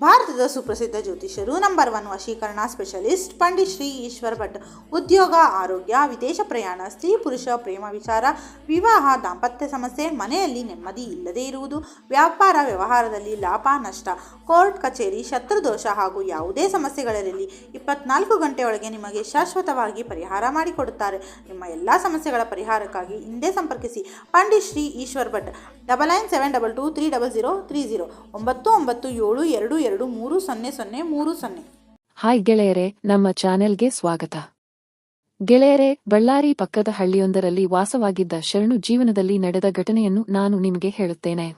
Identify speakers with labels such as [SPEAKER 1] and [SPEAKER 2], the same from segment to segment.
[SPEAKER 1] ಭಾರತದ ಸುಪ್ರಸಿದ್ಧ ಜ್ಯೋತಿಷ್ಯರು ನಂಬರ್ ಒನ್ ವಶೀಕರಣ ಸ್ಪೆಷಲಿಸ್ಟ್ ಪಂಡಿತ್ ಶ್ರೀ ಈಶ್ವರ್ ಭಟ್. ಉದ್ಯೋಗ, ಆರೋಗ್ಯ, ವಿದೇಶ ಪ್ರಯಾಣ, ಸ್ತ್ರೀ ಪುರುಷ ಪ್ರೇಮ ವಿಚಾರ, ವಿವಾಹ, ದಾಂಪತ್ಯ ಸಮಸ್ಯೆ, ಮನೆಯಲ್ಲಿ ನೆಮ್ಮದಿ ಇಲ್ಲದೇ ಇರುವುದು, ವ್ಯಾಪಾರ ವ್ಯವಹಾರದಲ್ಲಿ ಲಾಭ, ನಷ್ಟ, ಕೋರ್ಟ್ ಕಚೇರಿ, ಶತ್ರುದೋಷ ಹಾಗೂ ಯಾವುದೇ ಸಮಸ್ಯೆಗಳಿರಲಿ ಇಪ್ಪತ್ನಾಲ್ಕು ಗಂಟೆಯೊಳಗೆ ನಿಮಗೆ ಶಾಶ್ವತವಾಗಿ ಪರಿಹಾರ ಮಾಡಿಕೊಡುತ್ತಾರೆ. ನಿಮ್ಮ ಎಲ್ಲ ಸಮಸ್ಯೆಗಳ ಪರಿಹಾರಕ್ಕಾಗಿ ಹಿಂದೆ ಸಂಪರ್ಕಿಸಿ. Pandit Shri Eshwar Bhat, double nine seven double two three double zero three zero, ಒಂಬತ್ತು ಒಂಬತ್ತು ಏಳು ಎರಡು ಎರಡು, ಮೂರು, ಸೊನ್ನೆ ಸೊನ್ನೆ, ಮೂರು, ಸೊನ್ನೆ.
[SPEAKER 2] ಹಾಯ್ ಗೆಳೆಯರೆ, ನಮ್ಮ ಚಾನೆಲ್ಗೆ ಸ್ವಾಗತ. ಗೆಳೆಯರೆ, ಬಳ್ಳಾರಿ ಪಕ್ಕದ ಹಳ್ಳಿಯೊಂದರಲ್ಲಿ ವಾಸವಾಗಿದ್ದ ಶರಣು ಜೀವನದಲ್ಲಿ ನಡೆದ ಘಟನೆಯನ್ನು ನಾನು ನಿಮಗೆ ಹೇಳುತ್ತೇನೆ.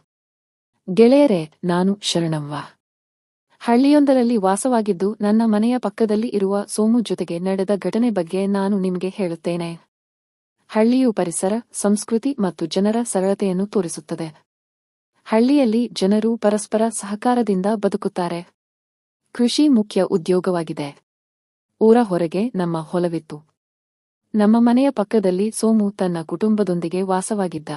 [SPEAKER 2] ಗೆಳೆಯರೆ, ನಾನು ಶರಣವ್ವ. ಹಳ್ಳಿಯೊಂದರಲ್ಲಿ ವಾಸವಾಗಿದ್ದು ನನ್ನ ಮನೆಯ ಪಕ್ಕದಲ್ಲಿ ಇರುವ ಸೋಮು ಜೊತೆಗೆ ನಡೆದ ಘಟನೆ ಬಗ್ಗೆ ನಾನು ನಿಮಗೆ ಹೇಳುತ್ತೇನೆ. ಹಳ್ಳಿಯು ಪರಿಸರ, ಸಂಸ್ಕೃತಿ ಮತ್ತು ಜನರ ಸರಳತೆಯನ್ನು ತೋರಿಸುತ್ತದೆ. ಹಳ್ಳಿಯಲ್ಲಿ ಜನರು ಪರಸ್ಪರ ಸಹಕಾರದಿಂದ ಬದುಕುತ್ತಾರೆ. ಕೃಷಿ ಮುಖ್ಯ ಉದ್ಯೋಗವಾಗಿದೆ. ಊರ ಹೊರಗೆ ನಮ್ಮ ಹೊಲವಿತ್ತು. ನಮ್ಮ ಮನೆಯ ಪಕ್ಕದಲ್ಲಿ ಸೋಮು ತನ್ನ ಕುಟುಂಬದೊಂದಿಗೆ ವಾಸವಾಗಿದ್ದ.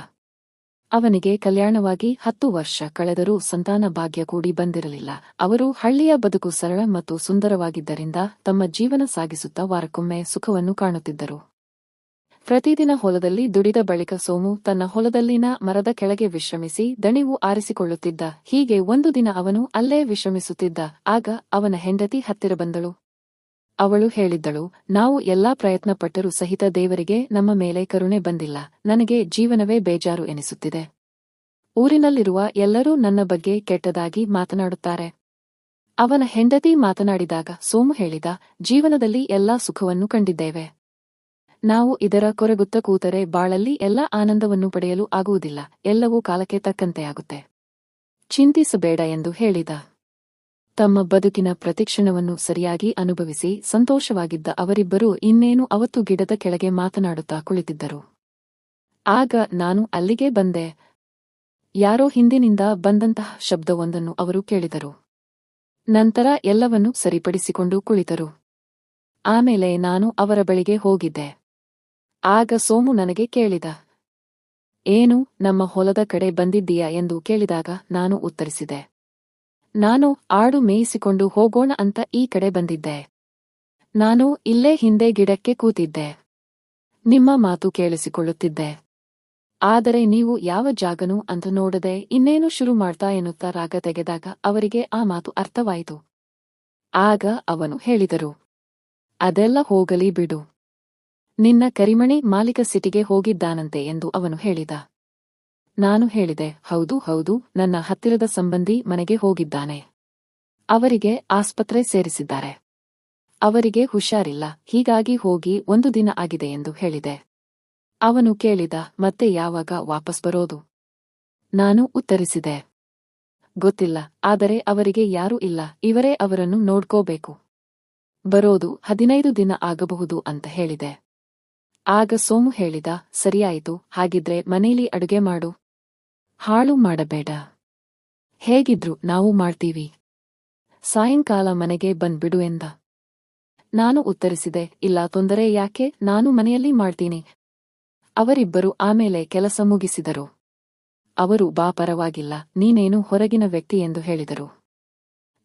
[SPEAKER 2] ಅವನಿಗೆ ಕಲ್ಯಾಣವಾಗಿ ಹತ್ತು ವರ್ಷ ಕಳೆದರೂ ಸಂತಾನ ಭಾಗ್ಯ ಕೂಡಿ ಬಂದಿರಲಿಲ್ಲ. ಅವರು ಹಳ್ಳಿಯ ಬದುಕು ಸರಳ ಮತ್ತು ಸುಂದರವಾಗಿದ್ದರಿಂದ ತಮ್ಮ ಜೀವನ ಸಾಗಿಸುತ್ತಾ ವಾರಕ್ಕೊಮ್ಮೆ ಸುಖವನ್ನು ಕಾಣುತ್ತಿದ್ದರು. ಪ್ರತಿದಿನ ಹೊಲದಲ್ಲಿ ದುಡಿದ ಬಳಿಕ ಸೋಮು ತನ್ನ ಹೊಲದಲ್ಲಿನ ಮರದ ಕೆಳಗೆ ವಿಶ್ರಮಿಸಿ ದಣಿವು ಆರಿಸಿಕೊಳ್ಳುತ್ತಿದ್ದ. ಹೀಗೆ ಒಂದು ದಿನ ಅವನು ಅಲ್ಲೇ ವಿಶ್ರಮಿಸುತ್ತಿದ್ದ. ಆಗ ಅವನ ಹೆಂಡತಿ ಹತ್ತಿರ ಬಂದಳು. ಅವಳು ಹೇಳಿದ್ದಳು, ನಾವು ಎಲ್ಲಾ ಪ್ರಯತ್ನ ಪಟ್ಟರೂ ಸಹಿತ ದೇವರಿಗೆ ನಮ್ಮ ಮೇಲೆ ಕರುಣೆ ಬಂದಿಲ್ಲ. ನನಗೆ ಜೀವನವೇ ಬೇಜಾರು ಎನಿಸುತ್ತಿದೆ. ಊರಿನಲ್ಲಿರುವ ಎಲ್ಲರೂ ನನ್ನ ಬಗ್ಗೆ ಕೆಟ್ಟದಾಗಿ ಮಾತನಾಡುತ್ತಾರೆ. ಅವನ ಹೆಂಡತಿ ಮಾತನಾಡಿದಾಗ ಸೋಮು ಹೇಳಿದ, ಜೀವನದಲ್ಲಿ ಎಲ್ಲಾ ಸುಖವನ್ನು ಕಂಡಿದ್ದೇವೆ. ನಾವು ಇದರ ಕೊರೆಗುತ್ತ ಕೂತರೆ ಬಾಳಲ್ಲಿ ಎಲ್ಲ ಆನಂದವನ್ನು ಪಡೆಯಲು ಆಗುವುದಿಲ್ಲ, ಎಲ್ಲವೂ ಕಾಲಕ್ಕೆ ತಕ್ಕಂತೆ ಆಗುತ್ತೆ ಚಿಂತಿಸಬೇಡ ಎಂದು ಹೇಳಿದ. ತಮ್ಮ ಬದುಕಿನ ಪ್ರತಿಕ್ಷಣವನ್ನು ಸರಿಯಾಗಿ ಅನುಭವಿಸಿ ಸಂತೋಷವಾಗಿದ್ದ ಅವರಿಬ್ಬರೂ ಇನ್ನೇನು ಅವತ್ತು ಗಿಡದ ಕೆಳಗೆ ಮಾತನಾಡುತ್ತಾ ಕುಳಿತಿದ್ದರು. ಆಗ ನಾನು ಅಲ್ಲಿಗೆ ಬಂದೆ. ಯಾರೋ ಹಿಂದಿನಿಂದ ಬಂದಂತಹ ಶಬ್ದವೊಂದನ್ನು ಅವರು ಕೇಳಿದರು. ನಂತರ ಎಲ್ಲವನ್ನೂ ಸರಿಪಡಿಸಿಕೊಂಡು ಕುಳಿತರು. ಆಮೇಲೆ ನಾನು ಅವರ ಬಳಿಗೆ ಹೋಗಿದ್ದೆ. ಆಗ ಸೋಮು ನನಗೆ ಕೇಳಿದ, ಏನು, ನಮ್ಮ ಹೊಲದ ಕಡೆ ಬಂದಿದ್ದೀಯಾ? ಎಂದು ಕೇಳಿದಾಗ ನಾನು ಉತ್ತರಿಸಿದೆ, ನಾನು ಆಡು ಮೇಯಿಸಿಕೊಂಡು ಹೋಗೋಣ ಅಂತ ಈ ಕಡೆ ಬಂದಿದ್ದೆ. ನಾನು ಇಲ್ಲೇ ಹಿಂದೆ ಗಿಡಕ್ಕೆ ಕೂತಿದ್ದೆ. ನಿಮ್ಮ ಮಾತು ಕೇಳಿಸಿಕೊಳ್ಳುತ್ತಿದ್ದೆ. ಆದರೆ ನೀವು ಯಾವ ಜಾಗನು ಅಂತ ನೋಡದೆ ಇನ್ನೇನು ಶುರು ಮಾಡ್ತಾ ಎನ್ನುತ್ತಾ ರಾಗ ತೆಗೆದಾಗ ಅವರಿಗೆ ಆ ಮಾತು ಅರ್ಥವಾಯಿತು. ಆಗ ಅವನು ಹೇಳಿದರು, ಅದೆಲ್ಲ ಹೋಗಲಿ ಬಿಡು. ನಿನ್ನ ಕರಿಮಣಿ ಮಾಲೀಕ ಸಿಟಿಗೆ ಹೋಗಿದ್ದಾನಂತೆ ಎಂದು ಅವನು ಹೇಳಿದ. ನಾನು ಹೇಳಿದೆ, ಹೌದು ಹೌದು, ನನ್ನ ಹತ್ತಿರದ ಸಂಬಂಧಿ ಮನೆಗೆ ಹೋಗಿದ್ದಾನೆ. ಅವರಿಗೆ ಆಸ್ಪತ್ರೆ ಸೇರಿಸಿದ್ದಾರೆ. ಅವರಿಗೆ ಹುಷಾರಿಲ್ಲ, ಹೀಗಾಗಿ ಹೋಗಿ ಒಂದು ದಿನ ಆಗಿದೆ ಎಂದು ಹೇಳಿದೆ. ಅವನು ಕೇಳಿದ, ಮತ್ತೆ ಯಾವಾಗ ವಾಪಸ್ ಬರೋದು? ನಾನು ಉತ್ತರಿಸಿದೆ. ಗೊತ್ತಿಲ್ಲ, ಆದರೆ ಅವರಿಗೆ ಯಾರೂ ಇಲ್ಲ, ಇವರೇ ಅವರನ್ನು ನೋಡ್ಕೋಬೇಕು. ಬರೋದು ಹದಿನೈದು ದಿನ ಆಗಬಹುದು ಅಂತ ಹೇಳಿದೆ. ಆಗ ಸೋಮು ಹೇಳಿದ, ಸರಿಯಾಯಿತು, ಹಾಗಿದ್ರೆ ಮನೇಲಿ ಅಡುಗೆ ಮಾಡು. ಹಾಳು ಮಾಡಬೇಡ. ಹೇಗಿದ್ರು ನಾವು ಮಾಡ್ತೀವಿ. ಸಾಯಂಕಾಲ ಮನೆಗೆ ಬಂದ್ಬಿಡು ಎಂದ. ನಾನು ಉತ್ತರಿಸಿದೆ, ಇಲ್ಲ, ತೊಂದರೆ ಯಾಕೆ? ನಾನು ಮನೆಯಲ್ಲಿ ಮಾಡ್ತೀನಿ. ಅವರಿಬ್ಬರು ಆಮೇಲೆ ಕೆಲಸ ಮುಗಿಸಿದರು. ಅವರು, ಬಾ, ಪರವಾಗಿಲ್ಲ, ನೀನೇನು ಹೊರಗಿನ ವ್ಯಕ್ತಿ ಎಂದು ಹೇಳಿದರು.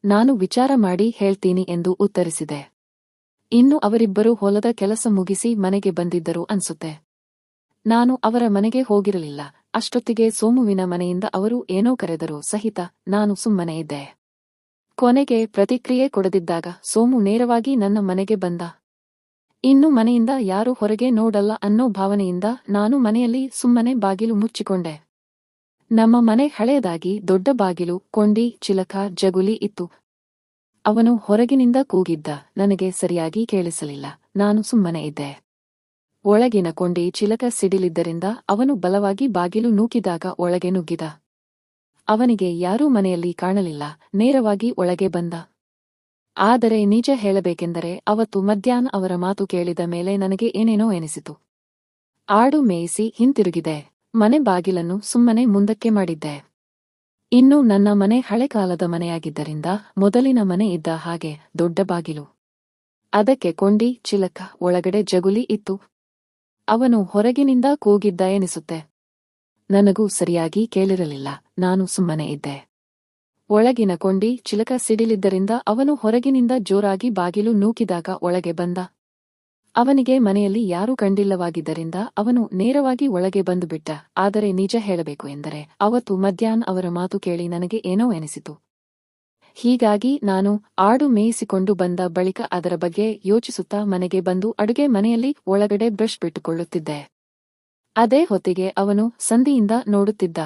[SPEAKER 2] ನಾನು ವಿಚಾರ ಮಾಡಿ ಹೇಳ್ತೀನಿ ಎಂದು ಉತ್ತರಿಸಿದೆ. ಇನ್ನು ಅವರಿಬ್ಬರು ಹೊಲದ ಕೆಲಸ ಮುಗಿಸಿ ಮನೆಗೆ ಬಂದಿದ್ದರು ಅನ್ಸುತ್ತೆ. ನಾನು ಅವರ ಮನೆಗೆ ಹೋಗಿರಲಿಲ್ಲ. ಅಷ್ಟೊತ್ತಿಗೆ ಸೋಮುವಿನ ಮನೆಯಿಂದ ಅವರು ಏನೋ ಕರೆದರು. ಸಹಿತ ನಾನು ಸುಮ್ಮನೆ ಇದ್ದೆ. ಕೊನೆಗೆ ಪ್ರತಿಕ್ರಿಯೆ ಕೊಡದಿದ್ದಾಗ ಸೋಮು ನೇರವಾಗಿ ನನ್ನ ಮನೆಗೆ ಬಂದ. ಇನ್ನು ಮನೆಯಿಂದ ಯಾರು ಹೊರಗೆ ನೋಡಲ್ಲ ಅನ್ನೋ ಭಾವನೆಯಿಂದ ನಾನು ಮನೆಯಲ್ಲಿ ಸುಮ್ಮನೆ ಬಾಗಿಲು ಮುಚ್ಚಿಕೊಂಡೆ. ನಮ್ಮ ಮನೆ ಹಳೆಯದಾಗಿ ದೊಡ್ಡ ಬಾಗಿಲು ಕೊಂಡಿ ಚಿಲಕ ಜಗುಲಿ ಇತ್ತು. ಅವನು ಹೊರಗಿನಿಂದ ಕೂಗಿದ್ದ. ನನಗೆ ಸರಿಯಾಗಿ ಕೇಳಿಸಲಿಲ್ಲ. ನಾನು ಸುಮ್ಮನೆ ಇದ್ದೆ. ಒಳಗಿನ ಕೊಂಡಿ ಚಿಲಕ ಸಿಡಿಲಿದ್ದರಿಂದ ಅವನು ಬಲವಾಗಿ ಬಾಗಿಲು ನೂಕಿದಾಗ ಒಳಗೆ ನುಗ್ಗಿದ. ಅವನಿಗೆ ಯಾರೂ ಮನೆಯಲ್ಲಿ ಕಾಣಲಿಲ್ಲ. ನೇರವಾಗಿ ಒಳಗೆ ಬಂದ. ಆದರೆ ನಿಜ ಹೇಳಬೇಕೆಂದರೆ ಅವತ್ತು ಮಧ್ಯಾಹ್ನ ಅವರ ಮಾತು ಕೇಳಿದ ಮೇಲೆ ನನಗೆ ಏನೇನೋ ಎನಿಸಿತು. ಆಡು ಮೇಯಿಸಿ ಹಿಂತಿರುಗಿದೆ. ಮನೆ ಬಾಗಿಲನ್ನು ಸುಮ್ಮನೆ ಮುಂದಕ್ಕೆ ಮಾಡಿದ್ದೆ. ಇನ್ನು ನನ್ನ ಮನೆ ಹಳೆಕಾಲದ ಮನೆಯಾಗಿದ್ದರಿಂದ ಮೊದಲಿನ ಮನೆ ಇದ್ದ ಹಾಗೆ ದೊಡ್ಡ ಬಾಗಿಲು. ಅದಕ್ಕೆ ಕೊಂಡಿ, ಚಿಲಕ, ಒಳಗಡೆ ಜಗುಲಿ ಇತ್ತು. ಅವನು ಹೊರಗಿನಿಂದ ಕೂಗಿದ್ದ ಎನಿಸುತ್ತೆ. ನನಗೂ ಸರಿಯಾಗಿ ಕೇಳಿರಲಿಲ್ಲ, ನಾನು ಸುಮ್ಮನೆ ಇದ್ದೆ. ಒಳಗಿನ ಕೊಂಡಿ, ಚಿಲಕ ಸಿಡಿಲಿದ್ದರಿಂದ ಅವನು ಹೊರಗಿನಿಂದ ಜೋರಾಗಿ ಬಾಗಿಲು ನೂಕಿದಾಗ ಒಳಗೆ ಬಂದ. ಅವನಿಗೆ ಮನೆಯಲ್ಲಿ ಯಾರೂ ಕಂಡಿಲ್ಲವಾಗಿದ್ದರಿಂದ ಅವನು ನೇರವಾಗಿ ಒಳಗೆ ಬಂದುಬಿಟ್ಟ ಆದರೆ ನಿಜ ಹೇಳಬೇಕು ಎಂದರೆ ಅವತ್ತು ಮಧ್ಯಾಹ್ನ ಅವರ ಮಾತು ಕೇಳಿ ನನಗೆ ಏನೋ ಎನಿಸಿತು. ಹೀಗಾಗಿ ನಾನು ಆಡು ಮೇಯಿಸಿಕೊಂಡು ಬಂದ ಬಳಿಕ ಅದರ ಬಗ್ಗೆ ಯೋಚಿಸುತ್ತಾ ಮನೆಗೆ ಬಂದು ಅಡುಗೆ ಮನೆಯಲ್ಲಿ ಒಳಗಡೆ ಬ್ರಷ್ ಬಿಟ್ಟುಕೊಳ್ಳುತ್ತಿದ್ದೆ. ಅದೇ ಹೊತ್ತಿಗೆ ಅವನು ಸಂಧಿಯಿಂದ ನೋಡುತ್ತಿದ್ದ.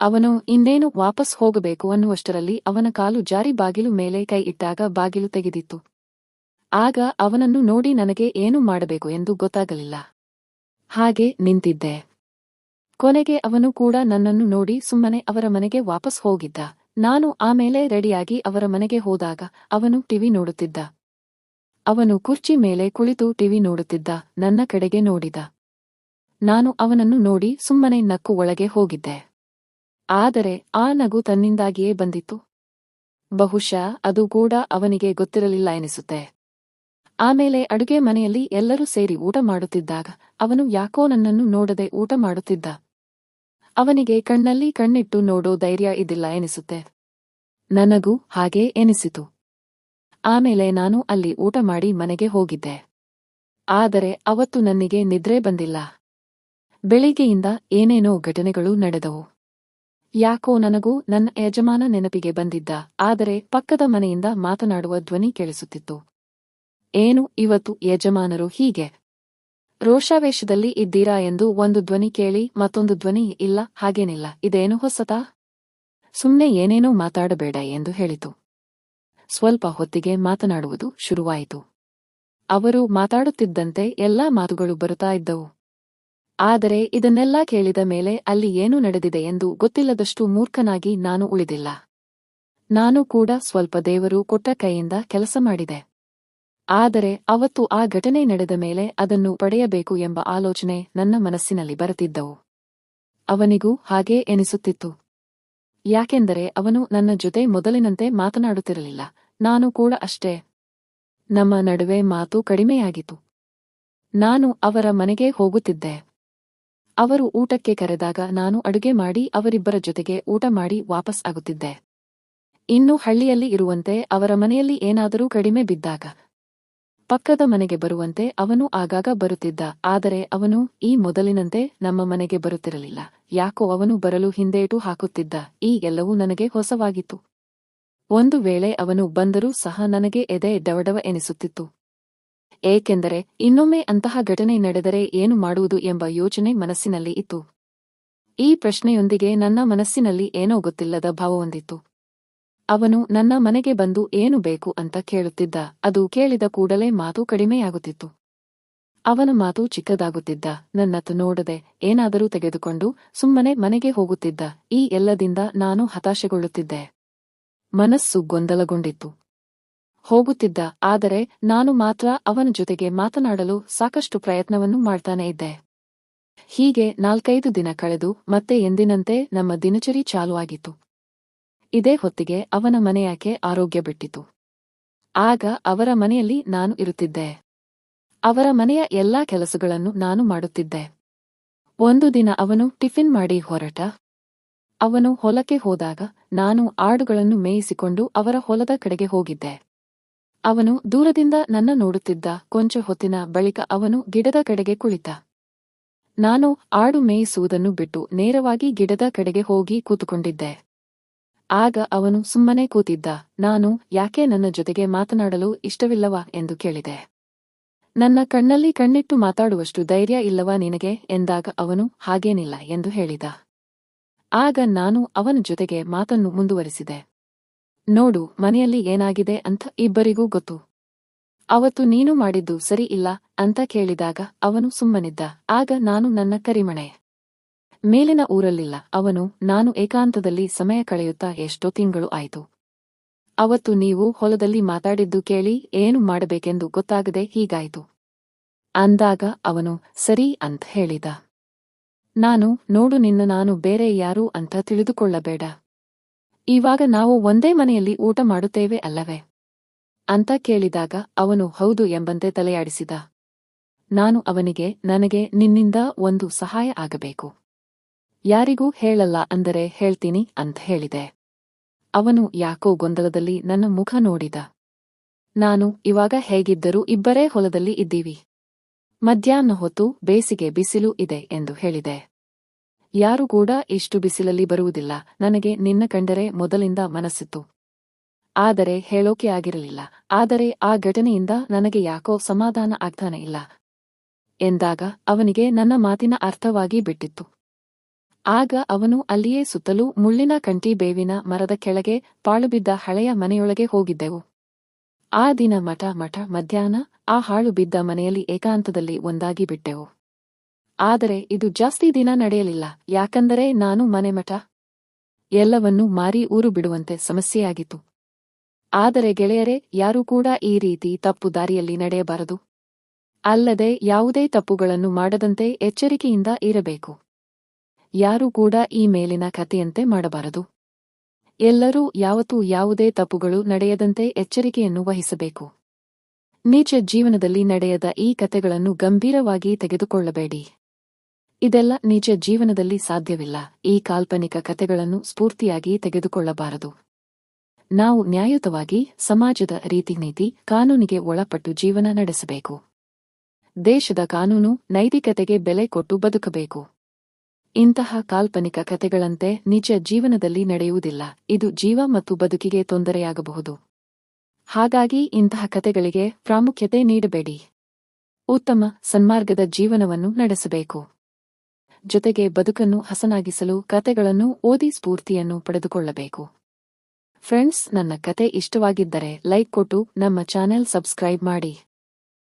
[SPEAKER 2] ಅವನು ಇನ್ನೇನು ವಾಪಸ್ ಹೋಗಬೇಕು ಅನ್ನುವಷ್ಟರಲ್ಲಿ ಅವನ ಕಾಲು ಜಾರಿ ಬಾಗಿಲು ಮೇಲೆ ಕೈ ಇಟ್ಟಾಗ ಬಾಗಿಲು ತೆಗೆದಿತ್ತು. ಆಗ ಅವನನ್ನು ನೋಡಿ ನನಗೆ ಏನು ಮಾಡಬೇಕು ಎಂದು ಗೊತ್ತಾಗಲಿಲ್ಲ. ಹಾಗೆ ನಿಂತಿದ್ದೆ. ಕೊನೆಗೆ ಅವನು ಕೂಡ ನನ್ನನ್ನು ನೋಡಿ ಸುಮ್ಮನೆ ಅವರ ಮನೆಗೆ ವಾಪಸ್ ಹೋಗಿದ್ದ. ನಾನು ಆಮೇಲೆ ರೆಡಿಯಾಗಿ ಅವರ ಮನೆಗೆ ಹೋದಾಗ ಅವನು ಟಿವಿ ನೋಡುತ್ತಿದ್ದ. ಅವನು ಕುರ್ಚಿ ಮೇಲೆ ಕುಳಿತು ಟಿವಿ ನೋಡುತ್ತಿದ್ದ, ನನ್ನ ಕಡೆಗೆ ನೋಡಿದ. ನಾನು ಅವನನ್ನು ನೋಡಿ ಸುಮ್ಮನೆ ನಕ್ಕು ಒಳಗೆ ಹೋಗಿದ್ದೆ. ಆದರೆ ಆ ನಗು ತನ್ನಿಂದಾಗಿಯೇ ಬಂದಿತ್ತು. ಬಹುಶಃ ಅದು ಕೂಡ ಅವನಿಗೆ ಗೊತ್ತಿರಲಿಲ್ಲ ಎನಿಸುತ್ತೆ. ಆಮೇಲೆ ಅಡುಗೆ ಮನೆಯಲ್ಲಿ ಎಲ್ಲರೂ ಸೇರಿ ಊಟ ಮಾಡುತ್ತಿದ್ದಾಗ ಅವನು ಯಾಕೋ ನನ್ನನ್ನು ನೋಡದೆ ಊಟ ಮಾಡುತ್ತಿದ್ದ. ಅವನಿಗೆ ಕಣ್ಣಲ್ಲಿ ಕಣ್ಣಿಟ್ಟು ನೋಡೋ ಧೈರ್ಯ ಇದಿಲ್ಲ ಎನಿಸುತ್ತೆ. ನನಗೂ ಹಾಗೇ ಎನಿಸಿತು. ಆಮೇಲೆ ನಾನು ಅಲ್ಲಿ ಊಟ ಮಾಡಿ ಮನೆಗೆ ಹೋಗಿದ್ದೆ. ಆದರೆ ಅವತ್ತು ನನಗೆ ನಿದ್ರೆ ಬಂದಿಲ್ಲ. ಬೆಳಿಗ್ಗೆಯಿಂದ ಏನೇನೋ ಘಟನೆಗಳು ನಡೆದವು. ಯಾಕೋ ನನಗೂ ನನ್ನ ಯಜಮಾನ ನೆನಪಿಗೆ ಬಂದಿದ್ದ, ಆದರೆ ಪಕ್ಕದ ಮನೆಯಿಂದ ಮಾತನಾಡುವ ಧ್ವನಿ ಕೇಳಿಸುತ್ತಿತ್ತು. ಏನು, ಇವತ್ತು ಯಜಮಾನರು ಹೀಗೆ? ರೋಷಾವೇಶದಲ್ಲಿ ಇದ್ದೀರಾ ಎಂದು ಒಂದು ಧ್ವನಿ ಕೇಳಿ ಮತ್ತೊಂದು ಧ್ವನಿ, ಇಲ್ಲ, ಹಾಗೇನಿಲ್ಲ, ಇದೇನು ಹೊಸತಾ? ಸುಮ್ನೆ ಏನೇನೂ ಮಾತಾಡಬೇಡ ಎಂದು ಹೇಳಿತು. ಸ್ವಲ್ಪ ಹೊತ್ತಿಗೆ ಮಾತನಾಡುವುದು ಶುರುವಾಯಿತು. ಅವರು ಮಾತಾಡುತ್ತಿದ್ದಂತೆ ಎಲ್ಲಾ ಮಾತುಗಳು ಬರುತ್ತಾ ಇದ್ದವು. ಆದರೆ ಇದನ್ನೆಲ್ಲಾ ಕೇಳಿದ ಮೇಲೆ ಅಲ್ಲಿ ಏನು ನಡೆದಿದೆ ಎಂದು ಗೊತ್ತಿಲ್ಲದಷ್ಟು ಮೂರ್ಖನಾಗಿ ನಾನು ಉಳಿದಿಲ್ಲ. ನಾನು ಕೂಡ ಸ್ವಲ್ಪ ದೇವರು ಕೊಟ್ಟ ಕೈಯಿಂದ ಕೆಲಸ ಮಾಡಿದೆ. ಆದರೆ ಅವತ್ತು ಆ ಘಟನೆ ನಡೆದ ಮೇಲೆ ಅದನ್ನು ಪಡೆಯಬೇಕು ಎಂಬ ಆಲೋಚನೆ ನನ್ನ ಮನಸ್ಸಿನಲ್ಲಿ ಬರುತ್ತಿದ್ದವು. ಅವನಿಗೂ ಹಾಗೇ ಎನಿಸುತ್ತಿತ್ತು. ಯಾಕೆಂದರೆ ಅವನು ನನ್ನ ಜೊತೆ ಮೊದಲಿನಂತೆ ಮಾತನಾಡುತ್ತಿರಲಿಲ್ಲ, ನಾನು ಕೂಡ ಅಷ್ಟೇ. ನಮ್ಮ ನಡುವೆ ಮಾತು ಕಡಿಮೆಯಾಗಿತು ನಾನು ಅವರ ಮನೆಗೆ ಹೋಗುತ್ತಿದ್ದೆ. ಅವರು ಊಟಕ್ಕೆ ಕರೆದಾಗ ನಾನು ಅಡುಗೆ ಮಾಡಿ ಅವರಿಬ್ಬರ ಜೊತೆಗೆ ಊಟ ಮಾಡಿ ವಾಪಸ್ ಆಗುತ್ತಿದ್ದೆ. ಇನ್ನು ಹಳ್ಳಿಯಲ್ಲಿ ಇರುವಂತೆ ಅವರ ಮನೆಯಲ್ಲಿ ಏನಾದರೂ ಕಡಿಮೆ ಬಿದ್ದಾಗ ಪಕ್ಕದ ಮನೆಗೆ ಬರುವಂತೆ ಅವನು ಆಗಾಗ ಬರುತ್ತಿದ್ದ. ಆದರೆ ಅವನು ಈ ಮೊದಲಿನಂತೆ ನಮ್ಮ ಮನೆಗೆ ಬರುತ್ತಿರಲಿಲ್ಲ. ಯಾಕೋ ಅವನು ಬರಲು ಹಿಂದೇಟು ಹಾಕುತ್ತಿದ್ದ. ಈ ಎಲ್ಲವೂ ನನಗೆ ಹೊಸವಾಗಿತ್ತು. ಒಂದು ವೇಳೆ ಅವನು ಬಂದರೂ ಸಹ ನನಗೆ ಎದೆ ಡವಡವ ಎನಿಸುತ್ತಿತ್ತು. ಏಕೆಂದರೆ ಇನ್ನೊಮ್ಮೆ ಅಂತಹ ಘಟನೆ ನಡೆದರೆ ಏನು ಮಾಡುವುದು ಎಂಬ ಯೋಚನೆ ಮನಸ್ಸಿನಲ್ಲಿ ಇತ್ತು. ಈ ಪ್ರಶ್ನೆಯೊಂದಿಗೆ ನನ್ನ ಮನಸ್ಸಿನಲ್ಲಿ ಏನೋ ಗೊತ್ತಿಲ್ಲದ ಭಾವವೊಂದಿತ್ತು. ಅವನು, ನನ್ನ ಮನೆಗೆ ಬಂದು ಏನು ಬೇಕು ಅಂತ ಕೇಳುತ್ತಿದ್ದ. ಅದು ಕೇಳಿದ ಕೂಡಲೇ ಮಾತು ಕಡಿಮೆಯಾಗುತ್ತಿತ್ತು. ಅವನ ಮಾತು ಚಿಕ್ಕದಾಗುತ್ತಿದ್ದ. ನನ್ನತ್ತು ನೋಡದೆ ಏನಾದರೂ ತೆಗೆದುಕೊಂಡು ಸುಮ್ಮನೆ ಮನೆಗೆ ಹೋಗುತ್ತಿದ್ದ. ಈ ಎಲ್ಲದಿಂದ ನಾನು ಹತಾಶೆಗೊಳ್ಳುತ್ತಿದ್ದೆ. ಮನಸ್ಸು ಗೊಂದಲಗೊಂಡಿತ್ತು. ಹೋಗುತ್ತಿದ್ದ. ಆದರೆ ನಾನು ಮಾತ್ರ ಅವನ ಜೊತೆಗೆ ಮಾತನಾಡಲು ಸಾಕಷ್ಟು ಪ್ರಯತ್ನವನ್ನು ಮಾಡ್ತಾನೆ ಇದ್ದೆ. ಹೀಗೆ ನಾಲ್ಕೈದು ದಿನ ಕಳೆದು ಮತ್ತೆ ಎಂದಿನಂತೆ ನಮ್ಮ ದಿನಚರಿ ಚಾಲುವಾಗಿತ್ತು. ಇದೇ ಹೊತ್ತಿಗೆ ಅವನ ಮನೆಯಾಕೆ ಆರೋಗ್ಯ ಬಿಟ್ಟಿತು? ಆಗ ಅವರ ಮನೆಯಲ್ಲಿ ನಾನು ಇರುತ್ತಿದ್ದೆ. ಅವರ ಮನೆಯ ಎಲ್ಲಾ ಕೆಲಸಗಳನ್ನು ನಾನು ಮಾಡುತ್ತಿದ್ದೆ. ಒಂದು ದಿನ ಅವನು ಟಿಫಿನ್ ಮಾಡಿ ಹೊರಟ. ಅವನು ಹೊಲಕ್ಕೆ ಹೋದಾಗ ನಾನು ಆಡುಗಳನ್ನು ಮೇಯಿಸಿಕೊಂಡು ಅವರ ಹೊಲದ ಕಡೆಗೆ ಹೋಗಿದ್ದೆ. ಅವನು ದೂರದಿಂದ ನನ್ನ ನೋಡುತ್ತಿದ್ದ ಕೊಂಚ ಹೊತ್ತಿನ ಬಳಿಕ ಅವನು ಗಿಡದ ಕಡೆಗೆ ಕುಳಿತ. ನಾನು ಆಡು ಮೇಯಿಸುವುದನ್ನು ಬಿಟ್ಟು ನೇರವಾಗಿ ಗಿಡದ ಕಡೆಗೆ ಹೋಗಿ ಕೂತುಕೊಂಡಿದ್ದೆ. ಆಗ ಅವನು ಸುಮ್ಮನೆ ಕೂತಿದ್ದ, ನಾನು ಯಾಕೆ ನನ್ನ ಜೊತೆಗೆ ಮಾತನಾಡಲು ಇಷ್ಟವಿಲ್ಲವಾ? ಎಂದು ಕೇಳಿದೆ. ನನ್ನ ಕಣ್ಣಲ್ಲಿ ಕಣ್ಣಿಟ್ಟು ಮಾತಾಡುವಷ್ಟು ಧೈರ್ಯ ಇಲ್ಲವಾ ನಿನಗೆ? ಎಂದಾಗ ಅವನು, ಹಾಗೇನಿಲ್ಲ, ಎಂದು ಹೇಳಿದ. ಆಗ ನಾನು ಅವನ ಜೊತೆಗೆ ಮಾತನ್ನು ಮುಂದುವರಿಸಿದೆ. ನೋಡು, ಮನೆಯಲ್ಲಿ ಏನಾಗಿದೆ ಅಂತ ಇಬ್ಬರಿಗೂ ಗೊತ್ತು. ಅವತ್ತು ನೀನು ಮಾಡಿದ್ದು ಸರಿ ಇಲ್ಲ, ಅಂತ ಕೇಳಿದಾಗ ಅವನು ಸುಮ್ಮನಿದ್ದ. ಆಗ ನಾನು ನನ್ನ ಕರಿಮಣೆ. ಮೇಲಿನ ಊರಲ್ಲಿಲ್ಲ. ಅವನು, ನಾನು ಏಕಾಂತದಲ್ಲಿ ಸಮಯ ಕಳೆಯುತ್ತಾ ಎಷ್ಟೋ ತಿಂಗಳು ಆಯಿತು. ಅವತ್ತು ನೀವು ಹೊಲದಲ್ಲಿ ಮಾತಾಡಿದ್ದು ಕೇಳಿ ಏನು ಮಾಡಬೇಕೆಂದು ಗೊತ್ತಾಗದೆ ಹೀಗಾಯಿತು. ಅಂದಾಗ ಅವನು, ಸರಿ ಅಂತ ಹೇಳಿದ. ನಾನು, ನೋಡು ನಿನ್ನ ನಾನು ಬೇರೆ ಯಾರು ಅಂತ ತಿಳಿದುಕೊಳ್ಳಬೇಡ. ಇವಾಗ ನಾವು ಒಂದೇ ಮನೆಯಲ್ಲಿ ಊಟ ಮಾಡುತ್ತೇವೆ ಅಲ್ಲವೇ? ಅಂತ ಕೇಳಿದಾಗ ಅವನು, ಹೌದು ಎಂಬಂತೆ ತಲೆಯಾಡಿಸಿದ. ನಾನು ಅವನಿಗೆ, ನನಗೆ ನಿನ್ನಿಂದ ಒಂದು ಸಹಾಯ ಆಗಬೇಕು. ಯಾರಿಗೂ ಹೇಳಲ್ಲ ಅಂದರೆ ಹೇಳ್ತೀನಿ ಅಂತ ಹೇಳಿದೆ. ಅವನು ಯಾಕೋ ಗೊಂದಲದಲ್ಲಿ ನನ್ನ ಮುಖ ನೋಡಿದ. ನಾನು ಇವಾಗ ಹೇಗಿದ್ದರೂ ಇಬ್ಬರೇ ಹೊಲದಲ್ಲಿ ಇದ್ದೀವಿ. ಮಧ್ಯಾಹ್ನ ಹೊತ್ತು ಬೇಸಿಗೆ ಬಿಸಿಲು ಇದೆ ಎಂದು ಹೇಳಿದೆ. ಯಾರು ಕೂಡ ಇಷ್ಟು ಬಿಸಿಲಲ್ಲಿ ಬರುವುದಿಲ್ಲ, ನನಗೆ ನಿನ್ನ ಕಂಡರೆ ಮೊದಲಿಂದ ಮನಸ್ಸಿತ್ತು. ಆದರೆ ಹೇಳೋಕೆ ಆಗಿರಲಿಲ್ಲ, ಆದರೆ ಆ ಘಟನೆಯಿಂದ ನನಗೆ ಯಾಕೋ ಸಮಾಧಾನ ಆಗ್ತಾನೆ ಇಲ್ಲ. ಎಂದಾಗ ಅವನಿಗೆ ನನ್ನ ಮಾತಿನ ಅರ್ಥವಾಗಿ ಬಿಟ್ಟಿತ್ತು. ಆಗ ಅವನು ಅಲ್ಲಿಯೇ ಸುತ್ತಲೂ ಮುಳ್ಳಿನ ಕಂಟಿ ಬೇವಿನ ಮರದ ಕೆಳಗೆ ಪಾಳುಬಿದ್ದ ಹಳೆಯ ಮನೆಯೊಳಗೆ ಹೋಗಿದ್ದೆವು. ಆ ದಿನ ಮಠ ಮಠ, ಮಧ್ಯಾಹ್ನ, ಆ ಹಾಳು ಬಿದ್ದ ಮನೆಯಲ್ಲಿ ಏಕಾಂತದಲ್ಲಿ ಒಂದಾಗಿ ಬಿಟ್ಟೆವು. ಆದರೆ ಇದು ಜಾಸ್ತಿ ದಿನ ನಡೆಯಲಿಲ್ಲ, ಯಾಕಂದರೆ ನಾನು ಮನೆ ಮಠ ಎಲ್ಲವನ್ನೂ ಮಾರಿ ಊರು ಬಿಡುವಂತೆ ಸಮಸ್ಯೆಯಾಗಿತ್ತು. ಆದರೆ ಗೆಳೆಯರೇ, ಯಾರೂ ಕೂಡ ಈ ರೀತಿ ತಪ್ಪು ದಾರಿಯಲ್ಲಿ ನಡೆಯಬಾರದು. ಅಲ್ಲದೆ ಯಾವುದೇ ತಪ್ಪುಗಳನ್ನು ಮಾಡದಂತೆ ಎಚ್ಚರಿಕೆಯಿಂದ ಇರಬೇಕು. ಯಾರೂ ಕೂಡ ಈ ಮೇಲಿನ ಕಥೆಯಂತೆ ಮಾಡಬಾರದು. ಎಲ್ಲರೂ ಯಾವತ್ತೂ ಯಾವುದೇ ತಪ್ಪುಗಳು ನಡೆಯದಂತೆ ಎಚ್ಚರಿಕೆಯನ್ನು ವಹಿಸಬೇಕು. ನಿಜ ಜೀವನದಲ್ಲಿ ನಡೆಯದ ಈ ಕಥೆಗಳನ್ನು ಗಂಭೀರವಾಗಿ ತೆಗೆದುಕೊಳ್ಳಬೇಡಿ. ಇದೆಲ್ಲ ನಿಜ ಜೀವನದಲ್ಲಿ ಸಾಧ್ಯವಿಲ್ಲ. ಈ ಕಾಲ್ಪನಿಕ ಕಥೆಗಳನ್ನು ಸ್ಫೂರ್ತಿಯಾಗಿ ತೆಗೆದುಕೊಳ್ಳಬಾರದು. ನಾವು ನ್ಯಾಯಯುತವಾಗಿ ಸಮಾಜದ ರೀತಿ ನೀತಿ ಕಾನೂನಿಗೆ ಒಳಪಟ್ಟು ಜೀವನ ನಡೆಸಬೇಕು. ದೇಶದ ಕಾನೂನು ನೈತಿಕತೆಗೆ ಬೆಲೆ ಕೊಟ್ಟು ಬದುಕಬೇಕು. ಇಂತಹ ಕಾಲ್ಪನಿಕ ಕಥೆಗಳಂತೆ ನಿಜ ಜೀವನದಲ್ಲಿ ನಡೆಯುವುದಿಲ್ಲ. ಇದು ಜೀವ ಮತ್ತು ಬದುಕಿಗೆ ತೊಂದರೆಯಾಗಬಹುದು. ಹಾಗಾಗಿ ಇಂತಹ ಕಥೆಗಳಿಗೆ ಪ್ರಾಮುಖ್ಯತೆ ನೀಡಬೇಡಿ. ಉತ್ತಮ ಸನ್ಮಾರ್ಗದ ಜೀವನವನ್ನು ನಡೆಸಬೇಕು. ಜೊತೆಗೆ ಬದುಕನ್ನು ಹಸನಾಗಿಸಲು ಕತೆಗಳನ್ನು ಓದಿ ಸ್ಫೂರ್ತಿಯನ್ನು ಪಡೆದುಕೊಳ್ಳಬೇಕು. ಫ್ರೆಂಡ್ಸ್, ನನ್ನ ಕತೆ ಇಷ್ಟವಾಗಿದ್ದರೆ ಲೈಕ್ ಕೊಟ್ಟು ನಮ್ಮ ಚಾನೆಲ್ ಸಬ್ಸ್ಕ್ರೈಬ್ ಮಾಡಿ.